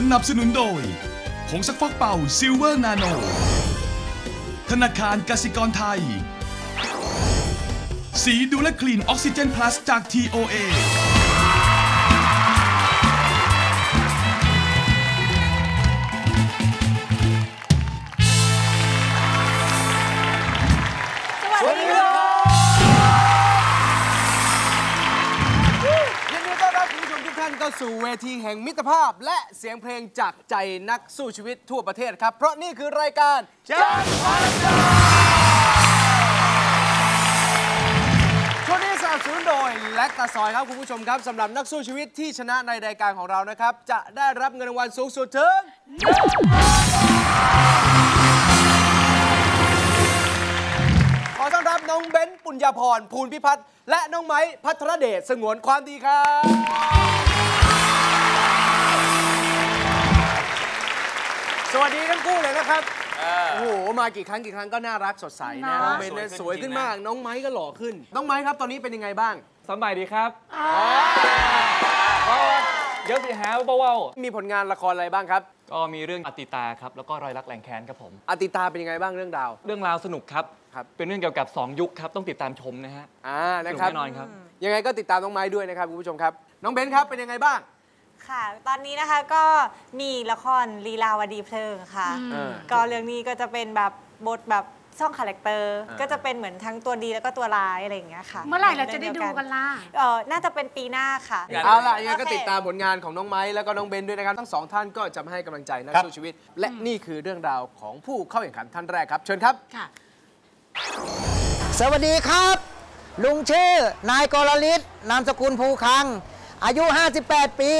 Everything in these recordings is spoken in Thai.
สนับสนุนโดยผงซักฟอกเป่าซิลเวอร์นาโน ธนาคารกสิกรไทย สีดูและคลีนออกซิเจนพลัสจาก TOA านเข้าสู่เวทีแห่งมิตรภาพ และเสียงเพลงจากใจนักสู้ชีวิตทั่วประเทศครับ เพราะนี่คือรายการจันทร์ช่วงนี้สนับสนุนโดยแลคตาซอยครับคุณผู้ชมครับสำหรับนักสู้ชีวิตที่ชนะในรายการของเรานะครับ จะได้รับเงินรางวัลสูงสุดถึงขอต้อนรับน้องเบ้นปุญญาพรภูลพิพัฒน์และน้องไม้พัทรเดชสงวนความดีครับ สวัสดีทั้งคู่เลยนะครับ โอ้โห มากี่ครั้งกี่ครั้งก็น่ารักสดใสนะ น้องเบนเนี่ยสวยขึ้นมาก น้องไม้ก็หล่อขึ้น น้องไม้ครับตอนนี้เป็นยังไงบ้างสบายดีครับก็เยอะสิฮะเบามีผลงานละครอะไรบ้างครับ ๆก็มีเรื่องอติตาครับ แล้วก็รอยรักแรงแค้นครับผม อติตาเป็นยังไงบ้างเรื่องดาว เรื่องราวสนุกครับ ครับ เป็นเรื่องเกี่ยวกับ 2 ยุคครับ ต้องติดตามชมนะฮะอ่า สนะนุกครับ แน่นอนครับ ยังไงก็ติดตามน้องไม้ด้วยนะครับคุณผู้ชมครับ น้องเบนครับเป็นยังไงบ้าง ค่ะ ตอนนี้นะคะก็มีละครลีลาวดีเพลิงค่ะเออก็เรื่องนี้ก็จะเป็นแบบบทแบบช่องคาแรคเตอร์อ่า ก็จะเป็นเหมือนทั้งตัวดีแล้วก็ตัวร้ายอะไรอย่างเงี้ยค่ะเมื่อไหร่เราจะได้ดูกันล่ะ เออน่าจะเป็นปีหน้าค่ะ เอาล่ะยังไงก็โอเค ติดตามผลงานของน้องไม้แล้วก็น้องเบนด้วยนะครับ ทั้งสองท่านก็จะมาให้กำลังใจนักสู้ชีวิต และนี่คือเรื่องราวของผู้เข้าแข่งขันท่านแรกครับ เชิญครับ ค่ะ สวัสดีครับ ลุงชื่อ นายกรลิศนามสกุลภูคัง อายุ 58 ปี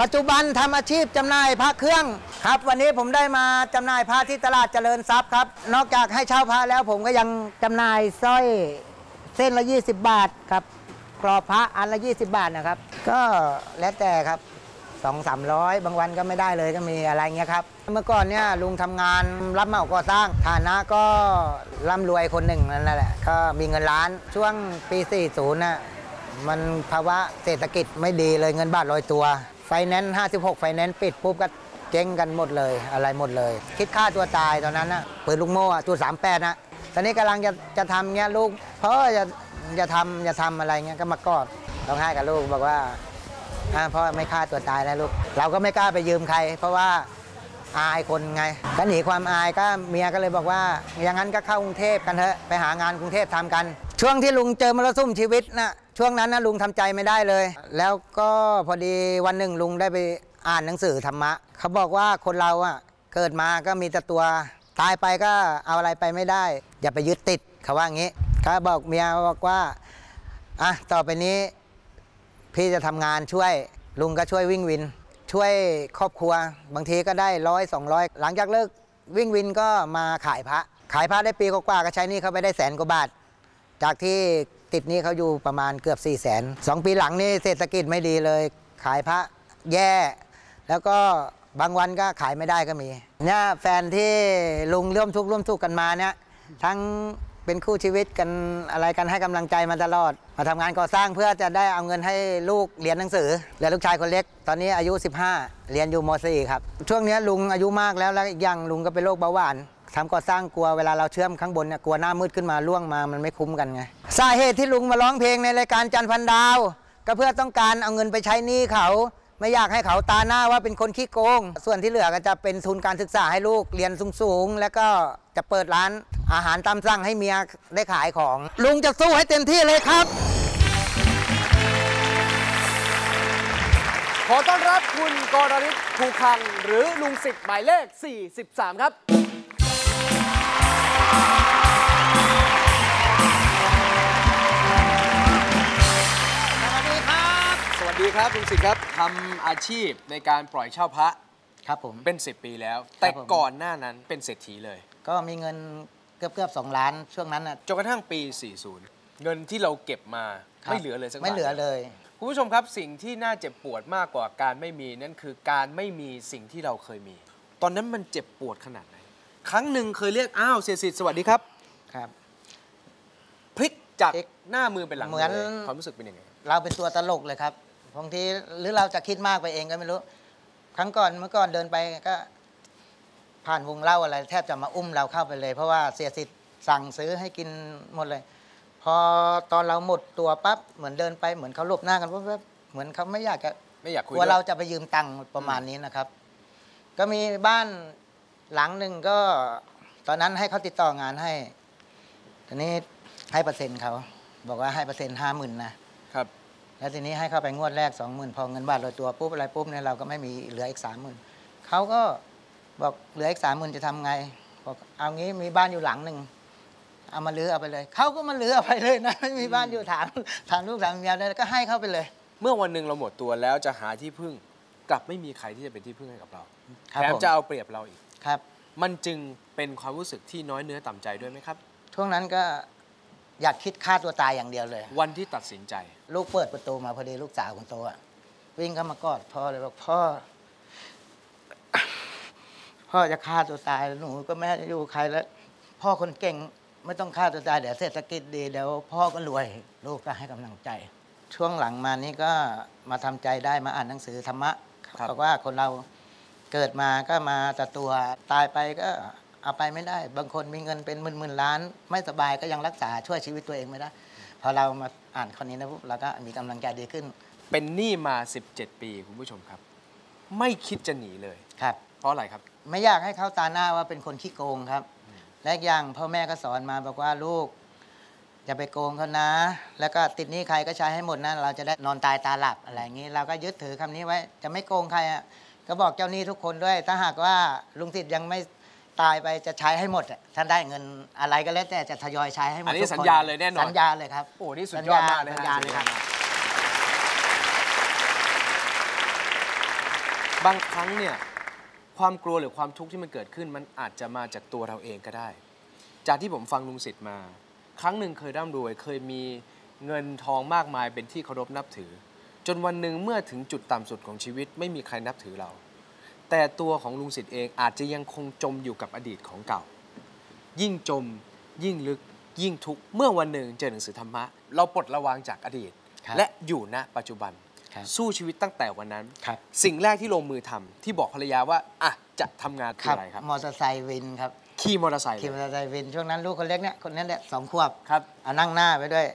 ปัจจุบันทำอาชีพจำหน่ายพระเครื่องครับ วันนี้ผมได้มาจำหน่ายพระที่ตลาดเจริญทรัพย์ครับ นอกจากให้เช่าพระแล้วผมก็ยังจำหน่ายสร้อยเส้นละ 20 บาทครับกรอบพระอันละ 20 บาทนะครับ ก็แล้วแต่ครับสองสามร้อยบางวันก็ไม่ได้เลยก็มีอะไรเงี้ยครับ เมื่อก่อนเนี่ยลุงทำงานรับเหมาก่อสร้างฐานะก็ร่ำรวยคนหนึ่งนั่นแหละก็มีเงินล้านช่วงปี 40น่ะมันภาวะเศรษฐกิจไม่ดีเลยเงินบาทลอยตัว ไฟแนนซ์56 ไฟแนนซ์ปิดปุ๊บก็เจ๊งกันหมดเลยอะไรหมดเลย คิดฆ่าตัวตายตอนนั้นนะปืนลูกโม่ตัว 38 นะตอนนี้กำลังจะจะทำเงี้ยลูกพ่อจะจะทำจะทำอะไรเงี้ยก็มากอดร้องไห้กับลูกบอกว่าพ่อไม่ฆ่าตัวตายแล้วลูกเราก็ไม่กล้าไปยืมใคร เพราะว่าอายคนไงก็หนีความอายก็เมียก็เลยบอกว่า อย่างนั้นก็เข้ากรุงเทพกันเถอะไปหางานกรุงเทพทำกัน ช่วงที่ลุงเจอมรสุมชีวิตน่ะ ช่วงนั้นนะลุงทำใจไม่ได้เลย แล้วก็พอดีวันหนึ่งลุงได้ไปอ่านหนังสือธรรมะ เขาบอกว่าคนเราอะเกิดมาก็มีแต่ตัว ตายไปก็เอาอะไรไปไม่ได้ อย่าไปยึดติดเขาว่างี้เขาบอกเมียบอกว่าอะต่อไปนี้ พี่จะทำงานช่วยลุงก็ช่วยวิ่งวิน ช่วยครอบครัว บางทีก็ได้ร้อยสองร้อยหลังจากเลิกวิ่งวินก็มาขายพระ ขายพระได้ปีกว่าก็ใช้หนี่เขาไปได้แสนกว่าบาท จากที่ ติดนี้เขาอยู่ประมาณเกือบ4ี่แสนสองปีหลังนี่เศรษฐกิจไม่ดีเลย ขายพระแย่ แล้วก็บางวันก็ขายไม่ได้ก็มีเนี่ยแฟนที่ลุงร่วมทุกข์ร่วมสุขกันมาเนี่ยทั้งเป็นคู่ชีวิตกันอะไรกันให้กำลังใจมาตลอด มาทำงานก่อสร้างเพื่อจะได้เอาเงินให้ลูกเรียนหนังสือและลูกชายคนเล็ก ตอนนี้อายุ 15 เรียนอยู่ม .4 ครับ ช่วงนี้ลุงอายุมากแล้วแล้วอีกอย่างลุงก็เป็นโรคเบาหวาน ทำก่อสร้างกลัวเวลาเราเชื่อมข้างบนเนี่ยกลัวหน้ามืดขึ้นมาล่วงมามันไม่คุ้มกันไงสาเหตุที่ลุงมาร้องเพลงในรายการจันพันดาว ก็เพื่อต้องการเอาเงินไปใช้หนี้เขา ไม่อยากให้เขาตาหน้าว่าเป็นคนขี้โกง ส่วนที่เหลือก็จะเป็นทุนการศึกษาให้ลูกเรียนสูงๆ แล้วก็จะเปิดร้านอาหารตามสั่งให้เมียได้ขายของ ลุงจะสู้ให้เต็มที่เลยครับ ขอต้อนรับคุณกรฤทธิ์ภูคังหรือลุงสิทธิ์หมายเลข 43 ครับ ครับลุงสิทธิ์ครับทำอาชีพในการปล่อยเช่าพระครับผมเป็น 10 ปีแล้ว แต่ผมก่อนหน้านั้นเป็นเศรษฐีเลย ก็มีเงินเกือบเกือบๆสองล้านช่วงนั้นนะจนกระทั่งปี 40 เงินที่เราเก็บมาครับไม่เหลือเลยสักบาทไม่เหลือเลยคุณผู้ชมครับสิ่งที่น่าเจ็บปวดมากกว่าการไม่มีนั่นคือการไม่มีสิ่งที่เราเคยมี ตอนนั้นมันเจ็บปวดขนาดไหนครั้งหนึ่งเคยเรียกอ้าวเสียสิทธิ์สวัสดีครับครับพลิกจากพลิกหน้ามือเป็นหลังเหมือนลยความรู้สึกเป็นยังไงเราเป็นตัวตลกเลยครับ บางทีหรือเราจะคิดมากไปเองก็ไม่รู้ ครั้งก่อนเมื่อก่อนเดินไปก็ ผ่านวงเล่าอะไร แทบจะมาอุ้มเราเข้าไปเลย เพราะว่าเสียสิทธิ์สั่งซื้อให้กินหมดเลย พอตอนเราหมดตัวปั๊บเหมือนเดินไปเหมือนเขาหลบหน้ากันปั๊บๆเหมือนเขาไม่อยากจะไม่อยากคุกยลัวด้วยเราจะไปยืมตังค์ประมาณนี้นะครับ ก็มีบ้านหลังหนึ่งก็ ตอนนั้นให้เขาติดต่องานให้ทีนี้ให้เปอร์เซ็นต์เขาบอกว่าให้เปอร์เซ็นต์ห้าหมื่นนะครับ แล้วทีนี้ให้เข้าไปงวดแรกสองหมื่นพอเงินบาทลอยตัวปุ๊บอะไรปุ๊บเนี่ยเราก็ไม่มีเหลืออีกสามหมื่นเขาก็บอกเหลืออีกสามหมื่นจะทำไงบอกเอางี้มีบ้านอยู่หลังหนึ่งเอามาลื้อเอาไปเลยเขาก็มาลื้อเอาไปเลยนะไม่มีบ้านอยู่ถามถามลูกถามเมียเลยก็ให้เข้าไปเลย เมื่อวันหนึ่งเราหมดตัวแล้วจะหาที่พึ่งกลับไม่มีใครที่จะเป็นที่พึ่งให้กับเราครับแถมผมจะเอาเปรียบเราอีกครับ มันจึงเป็นความรู้สึกที่น้อยเนื้อต่ำใจด้วยไหมครับช่วงนั้นก็ อยากคิดฆ่าตัวตายอย่างเดียวเลย วันที่ตัดสินใจ ลูกเปิดประตูมาพอดีลูกสาวคนโตอะวิ่งเข้ามากอดพ่อเลยบอกพ่อ พ่อจะฆ่าตัวตายหนูก็แม่จะอยู่กับใครแล้ว พ่อคนเก่งไม่ต้องฆ่าตัวตายเดี๋ยวเศรษฐกิจดีเดี๋ยวพ่อก็รวย ลูกก็ให้กำลังใจ ช่วงหลังมานี้ก็มาทำใจได้มาอ่านหนังสือธรรมะครับบอกว่าคนเราเกิดมาก็มาแต่ตัวตายไปก็ เอาไปไม่ได้ บางคนมีเงินเป็นหมื่นๆล้าน ไม่สบายก็ยังรักษาช่วยชีวิตตัวเองไม่ได้ พอเรามาอ่านคนนี้นะปุ๊บเราก็มีกำลังใจดีขึ้น เป็นหนี้มา 17 ปีคุณผู้ชมครับ ไม่คิดจะหนีเลยครับ เพราะอะไรครับ ไม่อยากให้เขาตาหน้าว่าเป็นคนขี้โกงครับ และอีกอย่างพ่อแม่ก็สอนมาบอกว่าลูกอย่าไปโกงเขานะ แล้วก็ติดหนี้ใครก็ใช้ให้หมดนะเราจะได้นอนตายตาหลับอะไรอย่างนี้ เราก็ยึดถือคำนี้ไว้จะไม่โกงใครอะก็บอกเจ้าหนี้ทุกคนด้วย ถ้าหากว่าลุงติดยังไม่ ตายไปจะใช้ให้หมดอะท่านได้เงินอะไรก็แล้วแต่จะทยอยใช้ให้หมดอันนี้ทุกคสัญญาเลยแน่นอน สัญญาเลยครับโอ้นี่สุดยอดมากเลยสัญฮะญาเลยครับ บางครั้งเนี่ยความกลัวหรือความทุกข์ที่มันเกิดขึ้น มันอาจจะมาจากตัวเราเองก็ได้ จากที่ผมฟังลุงสิทธิ์มา ครั้งหนึ่งเคยร่ำรวย เคยมีเงินทองมากมายเป็นที่เคารพนับถือ จนวันหนึ่งเมื่อถึงจุดต่ำสุดของชีวิตไม่มีใครนับถือเรา แต่ตัวของลุงสิทธิ์เองอาจจะยังคงจมอยู่กับอดีตของเก่า ยิ่งจมยิ่งลึกยิ่งทุกข์เมื่อวันหนึ่งเจอหนังสือธรรมะ เราปลดระวางจากอดีตครับและอยู่ณปัจจุบันครับสู้ชีวิตตั้งแต่วันนั้นครับสิ่งแรกที่ลงมือทำที่บอกภรรยาว่าอะจะทำงานคืออะไรครับมอเตอร์ไซค์วินครับขี่มอเตอร์ไซค์ขี่มเลอยเตอร์ไซค์วินช่วงนั้นลูกคนเล็กเนี่ยคนนี้แหละสองขวบครับเอานั่งหน้าไปด้วย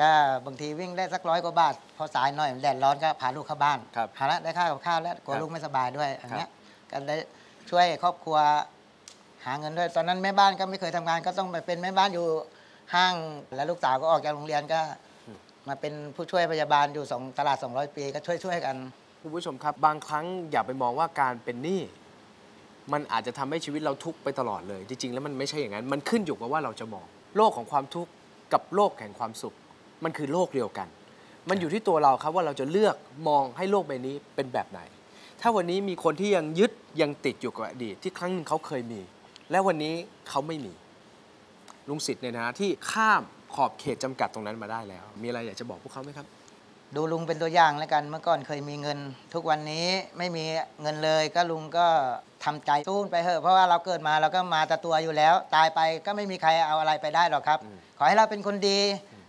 ก็บางทีวิ่งได้สักร้อยกว่าบาท พอสายหน่อยแดดร้อนก็พาลูกเข้าบ้านครับหาละได้ข้าวกับข้าวแล้วกลัวครับลูกไม่สบายด้วยอย่างเงี้ยก็ได้ช่วยครอบครัวหาเงินด้วย ตอนนั้นแม่บ้านก็ไม่เคยทำงานก็ต้องไปเป็นแม่บ้านอยู่ห้าง แล้วลูกสาวก็ออกจากโรงเรียนก็มาเป็นผู้ช่วยพยาบาลอยู่สองตลาด 200 ปีก็ช่วยช่วยๆกันคุณผู้ชมครับ บางครั้งอย่าไปมองว่าการเป็นหนี้มันอาจจะทำให้ชีวิตเราทุกข์ไปตลอดเลย จริง ๆ แล้วมันไม่ใช่อย่างนั้น มันขึ้นอยู่กับว่าเราจะมอง โลกของความทุกข์กับโลกแห่งความสุข มันคือโลกเดียวกัน มันอยู่ที่ตัวเราครับว่าเราจะเลือกมองให้โลกใบนี้เป็นแบบไหน ถ้าวันนี้มีคนที่ยังยึดยังติดอยู่กับอดีตที่ครั้งหนึ่งเขาเคยมี และวันนี้เขาไม่มี ลุงสิทธิ์เนี่ยนะที่ข้ามขอบเขตจำกัดตรงนั้นมาได้แล้ว มีอะไรอยากจะบอกพวกเขาไหมครับ ดูลุงเป็นตัวอย่างแล้วกัน เมื่อก่อนเคยมีเงิน ทุกวันนี้ไม่มีเงินเลยก็ลุงก็ทำใจสู้ไปเถอะเพราะว่าเราเกิดมาเราก็มาแต่ตัวอยู่แล้ว ตายไปก็ไม่มีใครเอาอะไรไปได้หรอกครับอืมขอให้เราเป็นคนดี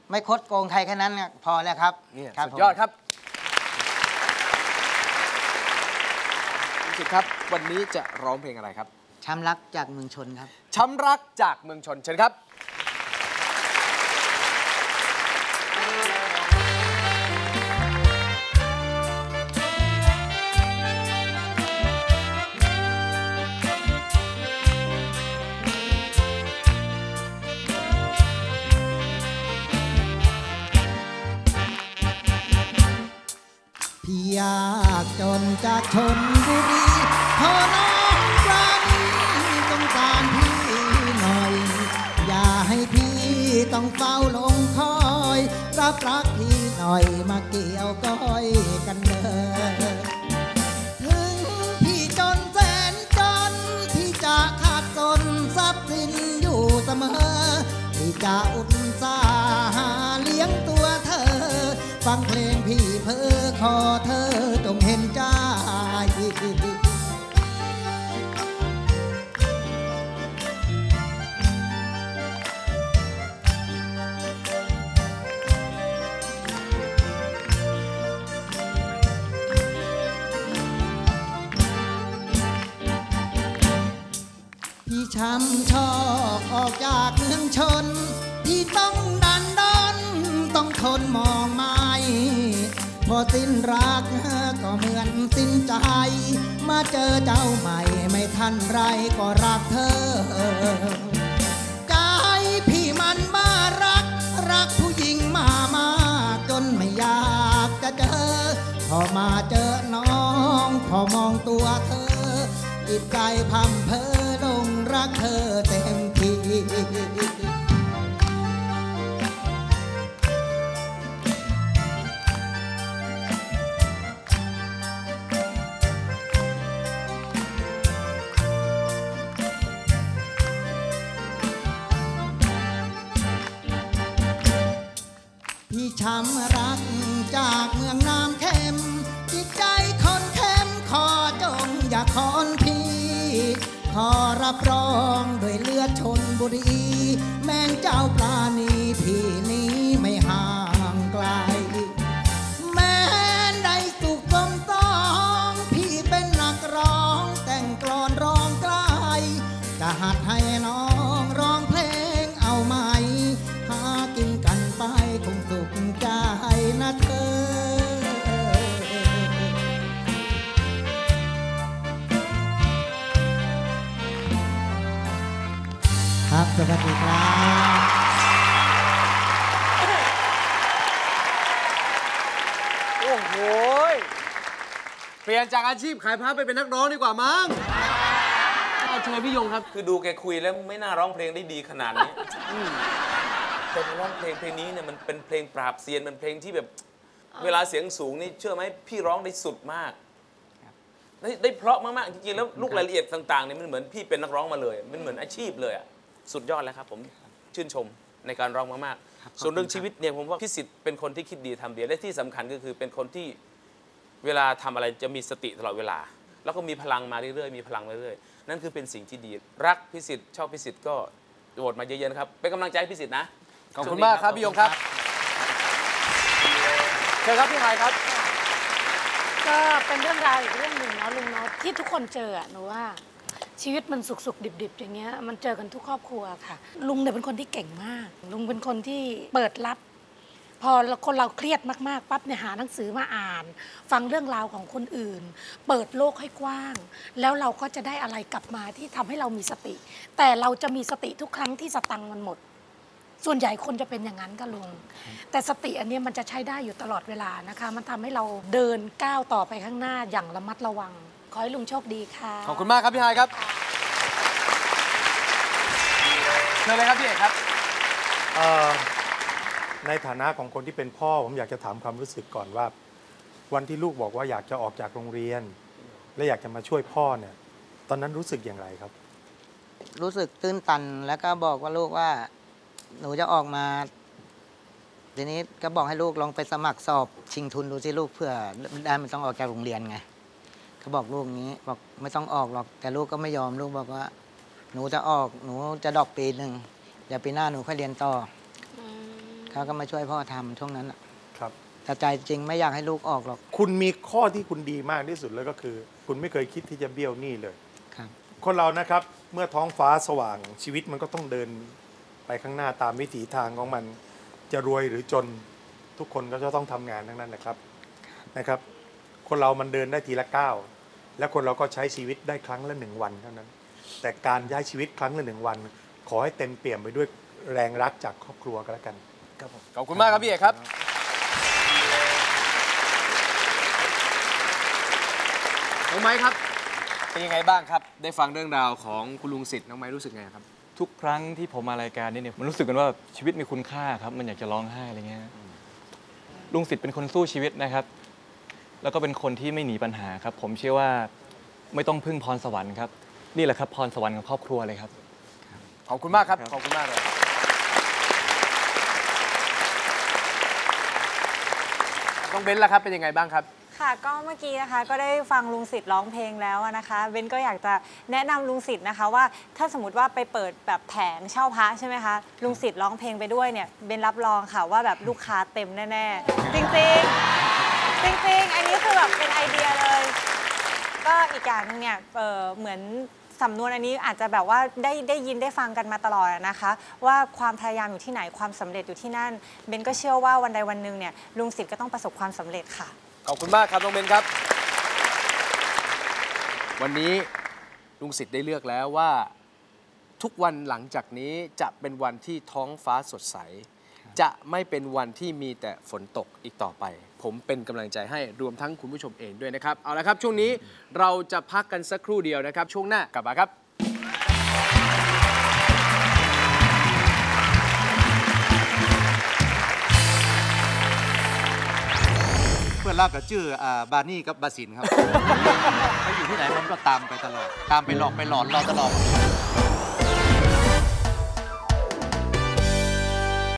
ไม่คดโกงใครแค่นั้นน่ะพอแล้วครับเนี่ยครับสุดผมยอดครับลุงสิทธิ์ครับ วันนี้จะร้องเพลงอะไรครับ ช้ำรักจากเมืองชนครับ ช้ำรักจากเมืองชนเชิญครับ จากชนบุรีขอน้องรั้งต้องการพี่หน่อย อย่าให้พี่ต้องเฝ้าลงคอยรับรักพี่หน่อยมาเกี่ยวก้อยกันเด้อถึงพี่จนแสนจนพี่จะขาดจนทรัพย์สินอยู่เสมอพี่จะอุตสาหาเลี้ยงตัวเธอ ฟังเพลงพี่เพ้อขอเธอจงเห็น พี่ช้ำชอบออกจากเมืองชน พี่ต้องดันดอนต้องทนมองไม่ พอสิ้นรักก็เหมือนสิ้นใจ มาเจอเจ้าใหม่ไม่ทันไรก็รักเธอ ใจพี่มันมารัก รักผู้หญิงมามากจนไม่อยากจะเจอ พอมาเจอน้อง พอมองตัวเธอ จิตใจพัมเพอลงรักเธอเต็มที่ ช้ำรักจากเมืองน้ำเค็ม จิตใจคนเข้มขอจงอย่าคอนพี่ ขอรับรองด้วยเลือดชนบุรี แม่งเจ้าปลานีพี่นี้ไม่ห่างไกล เปลี่ยนจากอาชีพขายพระไปเป็นนักร้องดีกว่ามั้งเอาเชิญพี่ยงครับ คือดูแกคุยแล้วไม่น่าร้องเพลงได้ดีขนาดนี้แต่มาร้องเพลงเพลงนี้เนี่ยมันเป็นเพลงปราบเซียนเป็นเพลงที่แบบ เวลาเสียงสูงนี่เชื่อไหมพี่ร้องได้สุดมากได้ได้เพราะมากๆจริงๆแล้วลูกรายละเอียดต่างๆเนี่ยมันเหมือนพี่เป็นนักร้องมาเลย มันเหมือนอาชีพเลยอะสุดยอดแล้วครับผมชื่นชมในการร้องมากๆส่วนเรื่องชีวิตเนี่ยผมว่าพี่สิทธิ์เป็นคนที่คิดดีทำดีและที่สำคัญก็คือเป็นคนที่ เวลาทำอะไรจะมีสติตลอดเวลา แล้วก็มีพลังมาเรื่อยๆมีพลังมาเรื่อยๆนั่นคือเป็นสิ่งที่ดี รักพิสิทธิ์ชอบพิสิทธิ์ก็โหวตมาเยอะๆนะครับเป็นกำลังใจให้พิสิทธิ์นะขอบคุณมากครับพี่ยงครับเชิญครับพี่ไฮายครับ ก็เป็นเรื่องราวอีกเรื่องหนึ่งเนาะลุงเนาะที่ทุกคนเจออะหนูว่าชีวิตมันสุกๆดิบๆอย่างเงี้ยมันเจอกันทุกครอบครัวค่ะ ลุงเนี่ยเป็นคนที่เก่งมาก ลุงเป็นคนที่เปิดรับ พอคนเราเครียดมากๆปั๊บเนี่ยหาหนังสือมาอ่าน ฟังเรื่องราวของคนอื่น เปิดโลกให้กว้าง แล้วเราก็จะได้อะไรกลับมาที่ทำให้เรามีสติ แต่เราจะมีสติทุกครั้งที่สตังค์มันหมด ส่วนใหญ่คนจะเป็นอย่างนั้นก็ลุง แต่สติอันเนี้ยมันจะใช้ได้อยู่ตลอดเวลานะคะ มันทำให้เราเดินก้าวต่อไปข้างหน้าอย่างระมัดระวัง ขอให้ลุงโชคดีค่ะ ขอบคุณมากครับพี่ไฮายครับเชิญเลยครับพี่เอกครับเอ่อ ในฐานะของคนที่เป็นพ่อผมอยากจะถามความรู้สึกก่อนว่า วันที่ลูกบอกว่าอยากจะออกจากโรงเรียน และอยากจะมาช่วยพ่อเนี่ย ตอนนั้นรู้สึกอย่างไรครับ รู้สึกตื้นตันแล้วก็บอกว่าลูกว่าหนูจะออกมา ทีนี้ก็บอกให้ลูกลองไปสมัครสอบชิงทุนดูสิลูกเพื่อได้ไม่ต้องออกจากโรงเรียนไงเขาบอกลูกนี้บอกไม่ต้องออกหรอก แต่ลูกก็ไม่ยอมลูกบอกว่า หนูจะออกหนูจะดอกปีหนึ่งเดี๋ยวปีหน้าหนูค่อยเรียนต่อ เขาก็มาช่วยพ่อทำช่วงนั้นน่ะครับแต่ใจจริงไม่อยากให้ลูกออกหรอก คุณมีข้อที่คุณดีมากที่สุดเลยก็คือ คุณไม่เคยคิดที่จะเบี้ยวหนี้เลยครับ คนเรานะครับเมื่อท้องฟ้าสว่างชีวิตมันก็ต้องเดินไปข้างหน้าตามวิถีทางของมัน จะรวยหรือจนทุกคนก็จะต้องทำงานทั้งนั้นนะครับนะครับ คนเรามันเดินได้ทีละก้าวและคนเราก็ใช้ชีวิตได้ครั้งละหนึ่งวันเท่านั้น แต่การย้ายชีวิตครั้งละหนึ่งวัน ขอให้เต็มเปี่ยมไปด้วยแรงรักจากครอบครัวก็แล้วกัน ขอบคุณมากครับพี่เอกครับ น้องไม้ครับ เป็นยังไงบ้างครับ ได้ฟังเรื่องราวของคุณลุงสิทธิ์น้องไม้รู้สึกไงครับ ทุกครั้งที่ผมมารายการนี้เนี่ยมันรู้สึกกันว่าชีวิตมีคุณค่าครับ มันอยากจะร้องไห้อะไรเงี้ยลุงสิทธิ์เป็นคนสู้ชีวิตนะครับ แล้วก็เป็นคนที่ไม่หนีปัญหาครับ ผมเชื่อว่าไม่ต้องพึ่งพรสวรรค์ครับ นี่แหละครับพรสวรรค์ของครอบครัวเลยครับ ขอบคุณมากครับ ขอบคุณมากเลย น้องเบนซ์ล่ะครับเป็นยังไงบ้างครับ ค่ะก็เมื่อกี้นะคะก็ได้ฟังลุงสิทธิ์ร้องเพลงแล้วนะคะเบนก็อยากจะแนะนำลุงสิทธิ์นะคะว่าถ้าสมมติว่าไปเปิดแบบแผงเช่าพระใช่ไหมคะลุงสิทธิ์ร้องเพลงไปด้วยเนี่ยเบนรับรองค่ะว่าแบบลูกค้าเต็มแน่ๆ จริงๆ จริงๆ อันนี้คือแบบเป็นไอเดียเลย ก็อีกอย่างหนึงเนี่ยเอ่อเหมือน สำนวนอันนี้อาจจะแบบว่าได้ได้ยินได้ฟังกันมาตลอดนะคะ ว่าความพยายามอยู่ที่ไหนความสำเร็จอยู่ที่นั่นเบนก็เชื่อว่าวันใดวันหนึ่งเนี่ยลุงสิทธิ์ก็ต้องประสบความสำเร็จค่ะ ขอบคุณมากครับน้องเบนครับ วันนี้ลุงสิทธิ์ได้เลือกแล้วว่า ทุกวันหลังจากนี้จะเป็นวันที่ท้องฟ้าสดใส จะไม่เป็นวันที่มีแต่ฝนตกอีกต่อไป ผมเป็นกำลังใจให้รวมทั้งคุณผู้ชมเองด้วยนะครับ เอาละครับ ช่วงนี้เราจะพักกันสักครู่เดียวนะครับ ช่วงหน้ากลับมาครับเพื่อนรักกับชื่ออ่าบานี่กับบาสินครับ ไปอยู่ที่ไหนมันก็ตามไปตลอด ตามไปหลอกไปหลอนเราตลอด